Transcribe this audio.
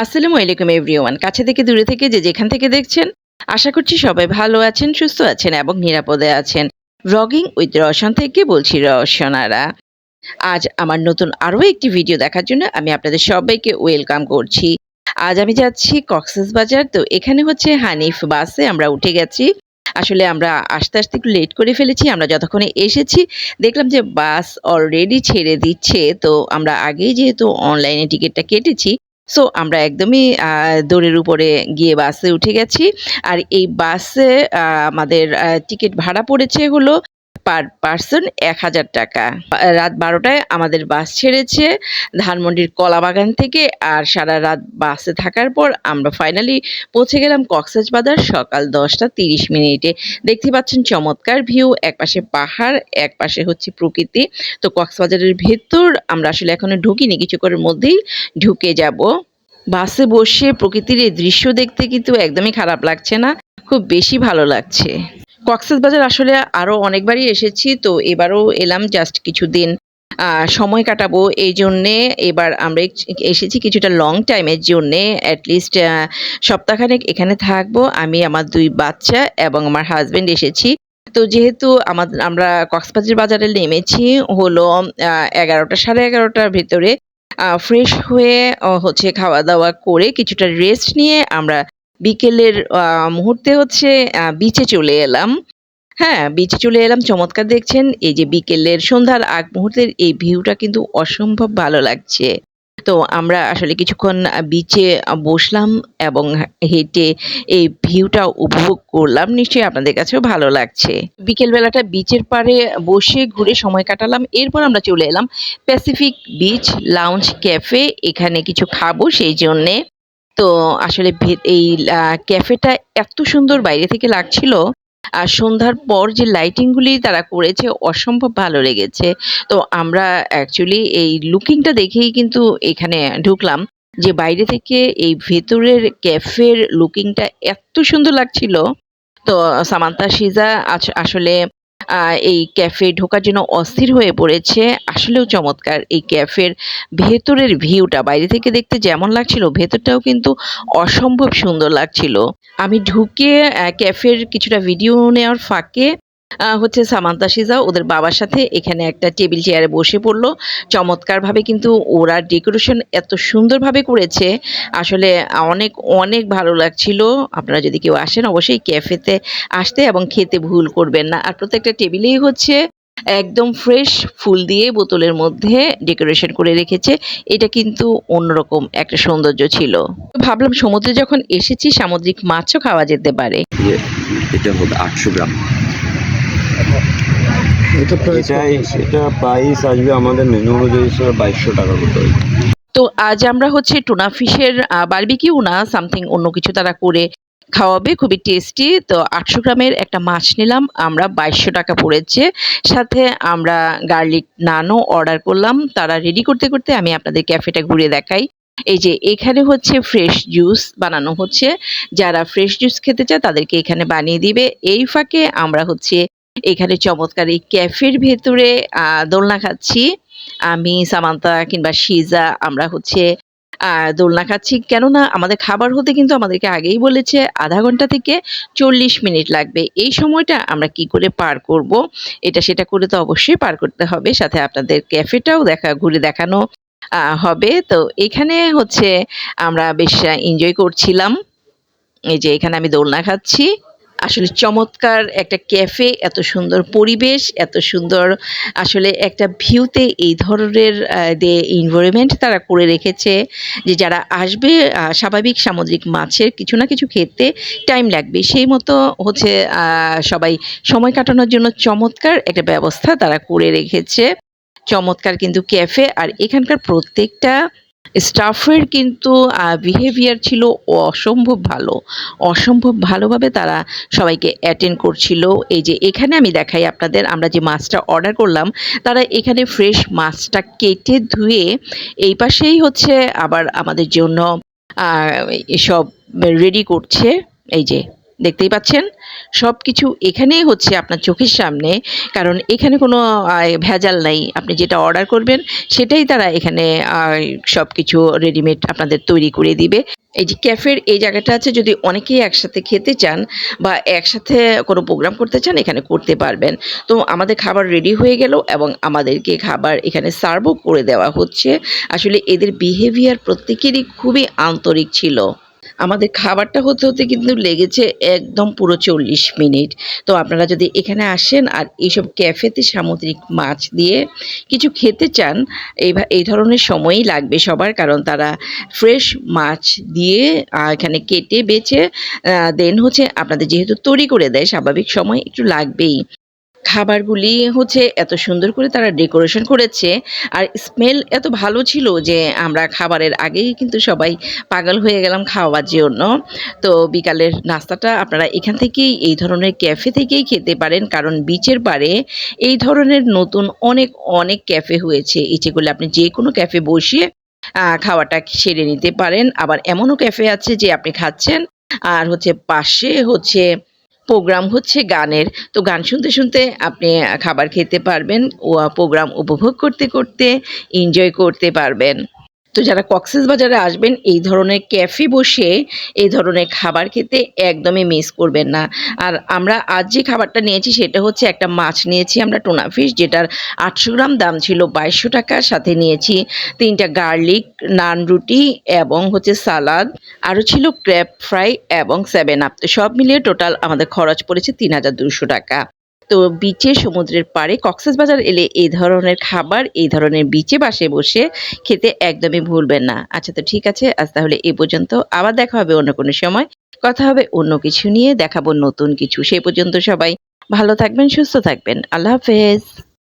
আসসালামু আলাইকুম এভরিওয়ান। কাছে থেকে দূরে থেকে যে যেখান থেকে দেখছেন, আশা করছি সবাই ভালো আছেন, সুস্থ আছেন এবং নিরাপদে আছেন। ব্লগিং উইথ রওশন থেকে বলছি রওশনারা আজ আমার নতুন আরও একটি ভিডিও দেখার জন্য আমি আপনাদের সবাইকে ওয়েলকাম করছি। আজ আমি যাচ্ছি কক্সেস বাজার, তো এখানে হচ্ছে হানিফ বাসে আমরা উঠে গেছি। আসলে আমরা আস্তে আস্তে একটু লেট করে ফেলেছি, আমরা যতক্ষণে এসেছি, দেখলাম যে বাস অলরেডি ছেড়ে দিচ্ছে, তো আমরা আগেই যেহেতু অনলাইনে টিকিটটা কেটেছি সো আমরা একদমই দৌড়ের উপরে গিয়ে বাসে উঠে গেছি। আর এই বাসে আমাদের টিকিট ভাড়া পড়েছে হলো পার পার্সন এক হাজার টাকা। রাত বারোটায় আমাদের বাস ছেড়েছে ধানমন্ডির কলাবাগান থেকে আর সারা রাত বাসে থাকার পর আমরা ফাইনালি পৌঁছে গেলাম কক্সেস বাজার সকাল দশটা তিরিশ মিনিটে। দেখতে পাচ্ছেন চমৎকার ভিউ, এক পাশে পাহাড়, এক পাশে হচ্ছে প্রকৃতি। তো কক্সবাজারের ভেতর আমরা আসলে এখনও ঢুকিনি কিছুক্ষণের মধ্যেই ঢুকে যাব। বাসে বসে প্রকৃতির এই দৃশ্য দেখতে কিন্তু একদমই খারাপ লাগছে না, খুব বেশি ভালো লাগছে। কক্সবাজার আসলে আরও অনেকবারই এসেছি, তো এবারও এলাম জাস্ট কিছুদিন সময় কাটাবো এই জন্যে। এবার আমরা এসেছি কিছুটা লং টাইমের জন্যে অ্যাটলিস্ট সপ্তাহখানেক এখানে থাকব। আমি, আমার দুই বাচ্চা এবং আমার হাজবেন্ড এসেছি। তো যেহেতু আমাদের আমরা কক্সবাজার বাজারে নেমেছি, হলো এগারোটা সাড়ে এগারোটার ভেতরে ফ্রেশ হয়ে হচ্ছে খাওয়া দাওয়া করে কিছুটা রেস্ট নিয়ে আমরা বিকেলের মুহূর্তে হচ্ছে বিচে চলে এলাম। হ্যাঁ বিচে চলে এলাম, চমৎকার দেখছেন। এই যে বিকেলের সন্ধ্যার আগ মুহূর্তের এই ভিউটা কিন্তু অসম্ভব ভালো লাগছে। তো আমরা আসলে কিছুক্ষণ বিচে বসলাম এবং হেঁটে এই ভিউটা উপভোগ করলাম। নিশ্চয়ই আপনাদের কাছেও ভালো লাগছে। বিকেল বেলাটা বিচের পাড়ে বসে ঘুরে সময় কাটালাম। এরপর আমরা চলে এলাম প্যাসিফিক বিচ লাউঞ্জ ক্যাফে এখানে কিছু খাব সেই জন্যে। তো আসলে এই ক্যাফেটা এত সুন্দর বাইরে থেকে লাগছিল। আর সন্ধ্যার পর যে লাইটিংগুলি তারা করেছে অসম্ভব ভালো লেগেছে। তো আমরা অ্যাকচুয়ালি এই লুকিংটা দেখেই কিন্তু এখানে ঢুকলাম যে বাইরে থেকে এই ভেতরের ক্যাফের লুকিংটা এত সুন্দর লাগছিল। তো সামান্তা, সিজা আস- আসলে এই ক্যাফে ঢোকার জন্য অস্থির হয়ে পড়েছে। আসলেও চমৎকার এই ক্যাফের ভেতরের ভিউটা, বাইরে থেকে দেখতে যেমন লাগছিল, ভেতরটাও কিন্তু অসম্ভব সুন্দর লাগছিল। আমি ঢুকে ক্যাফের কিছুটা ভিডিও নেওয়ার ফাঁকে হচ্ছে সামান্তা সিজা ওদের বাবার সাথে এখানে একটা টেবিল চেয়ারে বসে পড়ল। চমৎকারভাবে কিন্তু ওরা ডেকোরেশন এত সুন্দরভাবে করেছে। আসলে অনেক অনেক ভালো লাগছিল। আপনারা যদি কেউ আসেন অবশ্যই ক্যাফেতে আসতে এবং খেতে ভুল করবেন না। আর প্রত্যেকটা টেবিলেই হচ্ছে একদম ফ্রেশ ফুল দিয়ে বোতলের মধ্যে ডেকোরেশন করে রেখেছে। এটা কিন্তু অন্যরকম একটা সৌন্দর্য ছিল। ভাবলাম সমুদ্রে যখন এসেছি সামুদ্রিক মাছও খাওয়া যেতে পারে। ইয়ে, এটা আটশো গ্রাম। এটা প্রাইস এটা এটা প্রাইস আসবে আমাদের মেনু অনুযায়ী বাইশশো টাকার মতো তো আজ আমরা হচ্ছে টুনা ফিশের বারবিকিউ না সামথিং অন্য কিছু তারা করে খাওয়াবে খুবই টেস্টি তো আটশো গ্রামের একটা মাছ নিলাম আমরা বাইশশো টাকা পড়েছে। সাথে আমরা গার্লিক নানও অর্ডার করলাম। তারা রেডি করতে করতে আমি আপনাদের ক্যাফেটা ঘুরে দেখাই। এই যে এখানে হচ্ছে ফ্রেশ জুস বানানো হচ্ছে। যারা ফ্রেশ জুস খেতে চায় তাদেরকে এখানে বানিয়ে দিবে। এই ফাঁকে আমরা হচ্ছে এখানে চমৎকার এই ক্যাফের ভেতরে দোলনা খাচ্ছি। আমি সামান্তা কিংবা শিজা, আমরা হচ্ছে দোলনা খাচ্ছি। কেননা আমাদের খাবার হতে কিন্তু আমাদেরকে আগেই বলেছে, আধা ঘণ্টা থেকে চল্লিশ মিনিট লাগবে। এই সময়টা আমরা কি করে পার করব? এটা সেটা করে তো অবশ্যই পার করতে হবে। সাথে আপনাদের ক্যাফেটাও দেখা, ঘুরে দেখানো হবে। তো এখানে হচ্ছে আমরা বেশ এনজয় করছিলাম। এই যে এখানে আমি দোলনা খাচ্ছি। আসলে চমৎকার একটা ক্যাফে, এত সুন্দর পরিবেশ, এত সুন্দর আসলে একটা ভিউতে এই ধরনের যে এনভায়রনমেন্ট তারা করে রেখেছে, যে যারা আসবে স্বাভাবিক সামুদ্রিক মাছের কিছু না কিছু খেতে টাইম লাগবে। সেই মতো হচ্ছে সবাই সময় কাটানোর জন্য চমৎকার একটা ব্যবস্থা তারা করে রেখেছে। চমৎকার কিন্তু ক্যাফে আর এখানকার প্রত্যেকটা স্টাফের কিন্তু বিহেভিয়ার ছিল অসম্ভব ভালো। অসম্ভব ভালোভাবে তারা সবাইকে অ্যাটেন্ড করছিল। এই যে এখানে আমি দেখাই আপনাদের, আমরা যে মাছটা অর্ডার করলাম, তারা এখানে ফ্রেশ মাছটা কেটে ধুয়ে এই পাশেই হচ্ছে আবার আমাদের জন্য এসব রেডি করছে। এই যে দেখতেই পাচ্ছেন। সব কিছু এখানেই হচ্ছে আপনার চোখের সামনে, কারণ এখানে কোনো ভেজাল নাই। আপনি যেটা অর্ডার করবেন, সেটাই তারা এখানে সব কিছু রেডিমেড আপনাদের তৈরি করে দিবে। এই যে ক্যাফের এই জায়গাটা আছে, যদি অনেকেই একসাথে খেতে চান বা একসাথে কোনো প্রোগ্রাম করতে চান, এখানে করতে পারবেন। তো আমাদের খাবার রেডি হয়ে গেল এবং আমাদেরকে খাবার এখানে সার্ভও করে দেওয়া হচ্ছে। আসলে এদের বিহেভিয়ার প্রত্যেকেরই খুবই আন্তরিক ছিল। আমাদের খাবারটা হতে হতে কিন্তু লেগেছে একদম পুরো চল্লিশ মিনিট। তো আপনারা যদি এখানে আসেন আর এইসব ক্যাফেতে সামুদ্রিক মাছ দিয়ে কিছু খেতে চান এই এই ধরনের সময়ই লাগবে সবার, কারণ তারা ফ্রেশ মাছ দিয়ে এখানে কেটে বেছে দেন হচ্ছে আপনাদের যেহেতু তৈরি করে দেয়, স্বাভাবিক সময় একটু লাগবেই। খাবারগুলি হচ্ছে এত সুন্দর করে তারা ডেকোরেশন করেছে। আর স্মেল এত ভালো ছিল যে আমরা খাবারের আগেই কিন্তু সবাই পাগল হয়ে গেলাম খাওয়ার জন্য। তো বিকালের নাস্তাটা আপনারা এখান থেকেই, এই ধরনের ক্যাফে থেকেই খেতে পারেন। কারণ বিচের পারে এই ধরনের নতুন অনেক অনেক ক্যাফে হয়েছে। ইচ্ছে করলে আপনি যে কোনো ক্যাফে বসিয়ে খাওয়াটা সেরে নিতে পারেন। আবার এমনও ক্যাফে আছে যে আপনি খাচ্ছেন, আর হচ্ছে পাশে হচ্ছে প্রোগ্রাম হচ্ছে গানের। তো গান শুনতে শুনতে আপনি খাবার খেতে পারবেন, ও প্রোগ্রাম উপভোগ করতে করতে এনজয় করতে পারবেন। তো যারা কক্সেস বাজারে আসবেন, এই ধরনের ক্যাফে বসে এই ধরনের খাবার খেতে একদমই মিস করবেন না। আর আমরা আজ যে খাবারটা নিয়েছি, সেটা হচ্ছে একটা মাছ নিয়েছি আমরা, টোনা ফিশ, যেটার আটশো গ্রাম দাম ছিল বাইশশো টাকা। সাথে নিয়েছি তিনটা গার্লিক, নান রুটি এবং হচ্ছে সালাদ। আরও ছিল ক্র্যাপ ফ্রাই এবং সেভেন আপ। তো সব মিলিয়ে টোটাল আমাদের খরচ পড়েছে তিন হাজার দুশো টাকা। তো বিচে, সমুদ্রের পাড়ে কক্সেস বাজার এলে এই ধরনের খাবার এই ধরনের বিচে বাসে বসে খেতে একদমই ভুলবেন না। আচ্ছা তো ঠিক আছে, আজ তাহলে এ পর্যন্ত। আবার দেখা হবে অন্য কোনো সময়। কথা হবে অন্য কিছু নিয়ে, দেখাবো নতুন কিছু। সেই পর্যন্ত সবাই ভালো থাকবেন, সুস্থ থাকবেন। আল্লাহ হাফেজ।